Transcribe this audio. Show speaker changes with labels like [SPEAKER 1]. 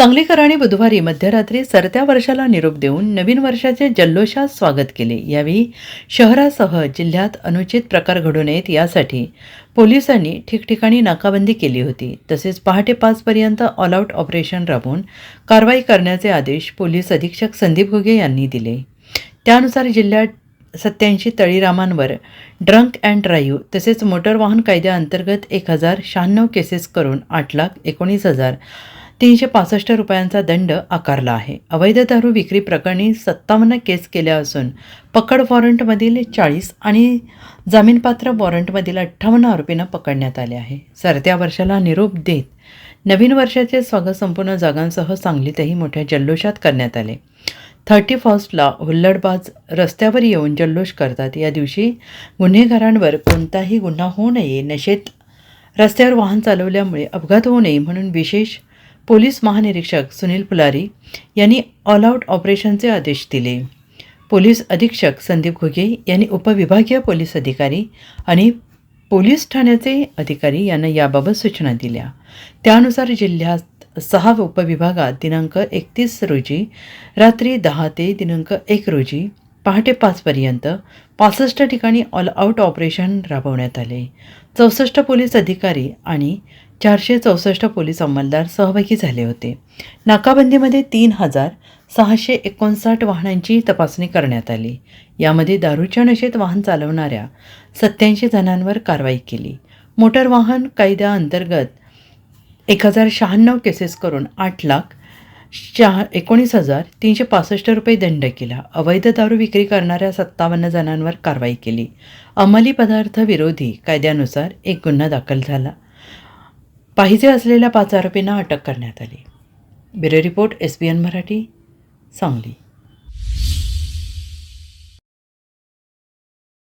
[SPEAKER 1] सांगलीकरांनी बुधवारी मध्यरात्री सरत्या वर्षाला निरोप देऊन नवीन वर्षाचे जल्लोषात स्वागत केले. यावेळी शहरासह जिल्ह्यात अनुचित प्रकार घडू नयेत यासाठी पोलिसांनी ठिकठिकाणी नाकाबंदी केली होती. तसेच पहाटे पाचपर्यंत ऑल आऊट ऑपरेशन राबवून कारवाई करण्याचे आदेश पोलीस अधीक्षक संदीप घुगे यांनी दिले. त्यानुसार जिल्ह्यात सत्याऐंशी तळीरामांवर ड्रंक अँड ड्राईव्ह तसेच मोटर वाहन कायद्याअंतर्गत एक हजार शहाण्णव केसेस करून आठ लाख एकोणीस हजार तीनशे पासष्ट रुपयांचा दंड आकारला आहे. अवैध दारू विक्री प्रकरणी सत्तावन्न केस केल्या असून पकड वॉरंटमधील चाळीस आणि जामीनपात्र वॉरंटमधील अठ्ठावन्न आरोपींना पकडण्यात आले आहे. सरत्या वर्षाला निरोप देत नवीन वर्षाचे स्वागत संपूर्ण जागांसह सांगलीतही मोठ्या जल्लोषात करण्यात आले. थर्टी फर्स्टला हुल्लडबाज रस्त्यावर येऊन जल्लोष करतात. या दिवशी गुन्हेगारांवर कोणताही गुन्हा होऊ नये. नशेत रस्त्यावर वाहन चालवल्यामुळे अपघात होऊ नये म्हणून विशेष पोलीस महानिरीक्षक सुनील पुलारी यांनी ऑल आऊट ऑपरेशनचे आदेश दिले. पोलीस अधीक्षक संदीप घुगे यांनी उपविभागीय पोलीस अधिकारी आणि पोलीस ठाण्याचे अधिकारी यांना याबाबत सूचना दिल्या. त्यानुसार जिल्ह्यात सहा उपविभागात दिनांक एकतीस रोजी रात्री दहा ते दिनांक एक रोजी पहाटे पाचपर्यंत पासष्ट ठिकाणी ऑल आऊट ऑपरेशन राबवण्यात आले. चौसष्ट पोलीस अधिकारी आणि चारशे चौसष्ट पोलीस अंमलदार सहभागी झाले होते. नाकाबंदीमध्ये तीन हजार सहाशे एकोणसाठ वाहनांची तपासणी करण्यात आली. यामध्ये दारूच्या नशेत वाहन चालवणाऱ्या सत्याऐंशी जणांवर कारवाई केली. मोटर वाहन कायद्याअंतर्गत एक हजार शहाण्णव केसेस करून आठ लाख चार एकोणीस हजार तीनशे पासष्ट रुपये दंड केला. अवैध दारू विक्री करणाऱ्या सत्तावन्न जणांवर कारवाई केली. अंमली पदार्थ विरोधी कायद्यानुसार एक गुन्हा दाखल झाला. पाहिजे असलेल्या पाच आरोपींना अटक करण्यात आली. Bureau report S B N Marathi Sangli.